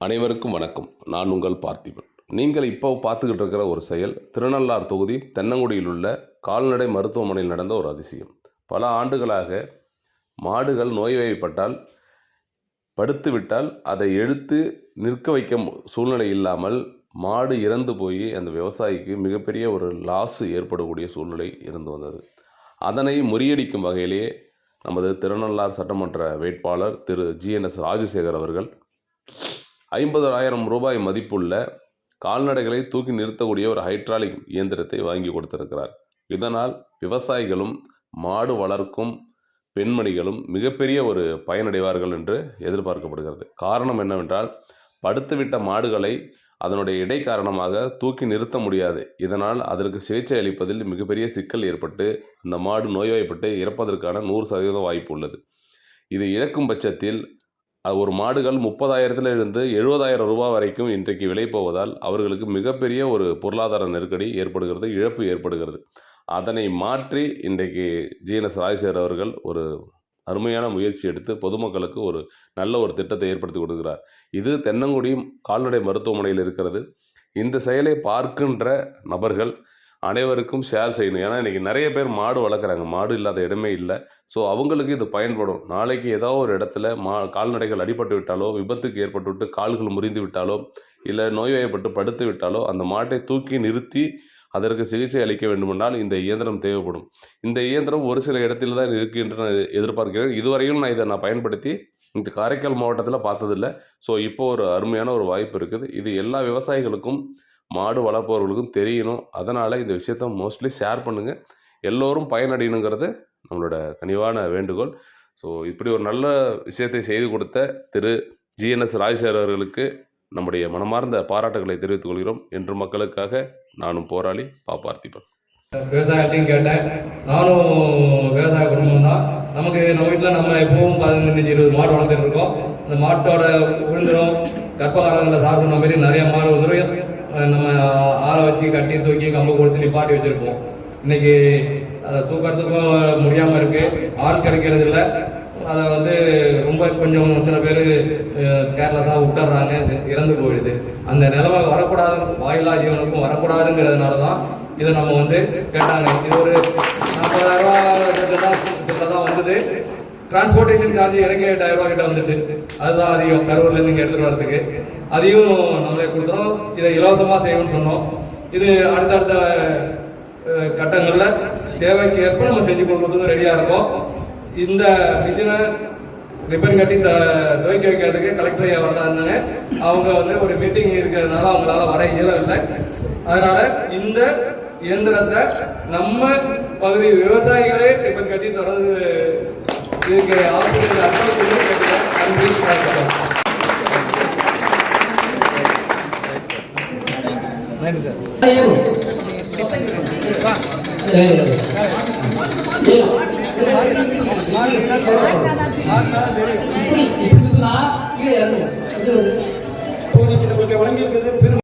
அனைவருக்கும் வணக்கம். நான் உங்கள் பார்த்திபன். நீங்கள் இப்போ பார்த்துக்கிட்டு இருக்கிற ஒரு செயல் திருநள்ளார் தொகுதி தென்னங்குடியில் உள்ள கால்நடை மருத்துவமனையில் நடந்த ஒரு அதிசயம். பல ஆண்டுகளாக மாடுகள் நோய்வாய்ப்பட்டால் படுத்துவிட்டால் அதை எடுத்து நிற்க வைக்க சூழ்நிலை இல்லாமல் மாடு இறந்து போய் அந்த விவசாயிக்கு மிகப்பெரிய ஒரு லாஸு ஏற்படக்கூடிய சூழ்நிலை இருந்து வந்தது. அதனை முறியடிக்கும் வகையிலேயே நமது திருநள்ளார் சட்டமன்ற வேட்பாளர் திரு ஜிஎன்எஸ் ராஜசேகர் அவர்கள் ஐம்பதாயிரம் ரூபாய் மதிப்புள்ள கால்நடைகளை தூக்கி நிறுத்தக்கூடிய ஒரு ஹைட்ராலிக் இயந்திரத்தை வாங்கி கொடுத்திருக்கிறார். இதனால் விவசாயிகளும் மாடு வளர்க்கும் பெண்மணிகளும் மிகப்பெரிய ஒரு பயனடைவார்கள் என்று எதிர்பார்க்கப்படுகிறது. காரணம் என்னவென்றால் படுத்துவிட்ட மாடுகளை அதனுடைய இடை காரணமாக தூக்கி நிறுத்த முடியாது. இதனால் அதற்கு சிகிச்சை அளிப்பதில் மிகப்பெரிய சிக்கல் ஏற்பட்டு அந்த மாடு நோய்வாய்ப்பட்டு இறப்பதற்கான நூறு சதவீதம் வாய்ப்பு உள்ளது. இது இழக்கும் பட்சத்தில் அது ஒரு மாடுகள் முப்பதாயிரத்துல இருந்து எழுபதாயிரம் ரூபாய் வரைக்கும் இன்றைக்கு விலை போவதால் அவர்களுக்கு மிகப்பெரிய ஒரு பொருளாதார நெருக்கடி ஏற்படுகிறது இழப்பு ஏற்படுகிறது. அதனை மாற்றி இன்றைக்கு ஜிஎன்எஸ் ராஜசேகர் அவர்கள் ஒரு அருமையான முயற்சி எடுத்து பொதுமக்களுக்கு ஒரு நல்ல ஒரு திட்டத்தை ஏற்படுத்தி கொடுக்கிறார். இது தென்னங்குடி கால்நடை மருத்துவமனையில் இருக்கிறது. இந்த செயலை பார்க்கின்ற நபர்கள் அனைவருக்கும் ஷேர் செய்யணும். ஏன்னா இன்றைக்கி நிறைய பேர் மாடு வளர்க்குறாங்க. மாடு இல்லாத இடமே இல்லை. ஸோ அவங்களுக்கு இது பயன்படும். நாளைக்கு ஏதோ ஒரு இடத்துல மா கால்நடைகள் அடிபட்டு விட்டாலோ விபத்துக்கு ஏற்பட்டு விட்டு கால்கள் முறிந்து விட்டாலோ இல்லை நோய்வாய்ப்பட்டு படுத்து விட்டாலோ அந்த மாட்டை தூக்கி நிறுத்தி அதற்கு சிகிச்சை அளிக்க வேண்டுமென்றால் இந்த இயந்திரம் தேவைப்படும். இந்த இயந்திரம் ஒரு சில இடத்தில் தான் இருக்கு என்று நான் எதிர்பார்க்கிறேன். இதுவரையும் நான் இதை நான் பயன்படுத்தி இந்த காரைக்கால் மாவட்டத்தில் பார்த்ததில்ல. ஸோ இப்போ ஒரு அருமையான ஒரு வாய்ப்பு இருக்குது. இது எல்லா விவசாயிகளுக்கும் மாடு வளர்ப்பவர்களுக்கும் தெரியணும். அதனால் இந்த விஷயத்த மோஸ்ட்லி ஷேர் பண்ணுங்கள் எல்லோரும் பயனடையணுங்கிறது நம்மளோட கனிவான வேண்டுகோள். ஸோ இப்படி ஒரு நல்ல விஷயத்தை செய்து கொடுத்த திரு ஜிஎன்எஸ் ராஜசேகர் அவர்களுக்கு நம்முடைய மனமார்ந்த பாராட்டுகளை தெரிவித்துக் கொள்கிறோம். என்று மக்களுக்காக நானும் போராளி பா பார்த்திபன். விவசாயத்தையும் கேட்டேன். நானும் விவசாய குடும்பம் தான். நமக்கு நம்ம வீட்டில் நம்ம எப்பவும் பதினஞ்சு இருபது மாடு வளர்த்துட்டு இருக்கோம். அந்த மாட்டோட விழுந்துடும் கற்பகாரங்களில் சார் சொன்ன மாதிரி நிறைய மாடு வந்துடும் நம்ம ஆற வச்சு கட்டி தூக்கி கம்பு கொடுத்து நிப்பாட்டி வச்சிருப்போம். இன்னைக்கு அதை தூக்கிறதுக்கும் முடியாமல் இருக்கு. ஆள் கிடைக்கிறது இல்லை. அதை வந்து ரொம்ப கொஞ்சம் சில பேர் கேர்லெஸ்ஸாக விட்டுறாங்க. இறந்து போயிடுது. அந்த நிலைமை வரக்கூடாது வாயிலா ஜீவனுக்கும் வரக்கூடாதுங்கிறதுனால தான் இதை நம்ம வந்து கேட்டாங்க. இது ஒரு நாற்பதாயிரம் ரூபா தான் சில தான் வந்தது. டிரான்ஸ்போர்ட்டேஷன் சார்ஜ் எனக்கு எட்டாயிரம் ரூபா கிட்ட வந்துட்டு அதுதான் அதிகம். கரூர்லேருந்து இங்கே எடுத்துகிட்டு வரதுக்கு அதையும் நம்மளே கொடுத்துறோம். இதை இலவசமாக செய்யணும்னு சொன்னோம். இது அடுத்தடுத்த கட்டங்களில் தேவைக்கு ஏற்ப நம்ம செஞ்சு கொடுக்கறதுக்கு ரெடியாக இருக்கோம். இந்த மிஷினை ரிப்பன் கட்டி த துவைக்க வைக்கிறதுக்கு கலெக்டர் ஐயா வரதா இருந்தாங்க. அவங்க வந்து ஒரு மீட்டிங் இருக்கிறதுனால அவங்களால வர இயலவில்லை. அதனால இந்த இயந்திரத்தை நம்ம பகுதி விவசாயிகளே ரிப்பன் கட்டி தொடர்ந்து இதுக்கு ஆசிரியர் அட்வான்ஸ் கேட்டுக்கிறேன் நன்றி இப்படி இப்படி கீழே வழங்கியிருக்கிறது. பெரும்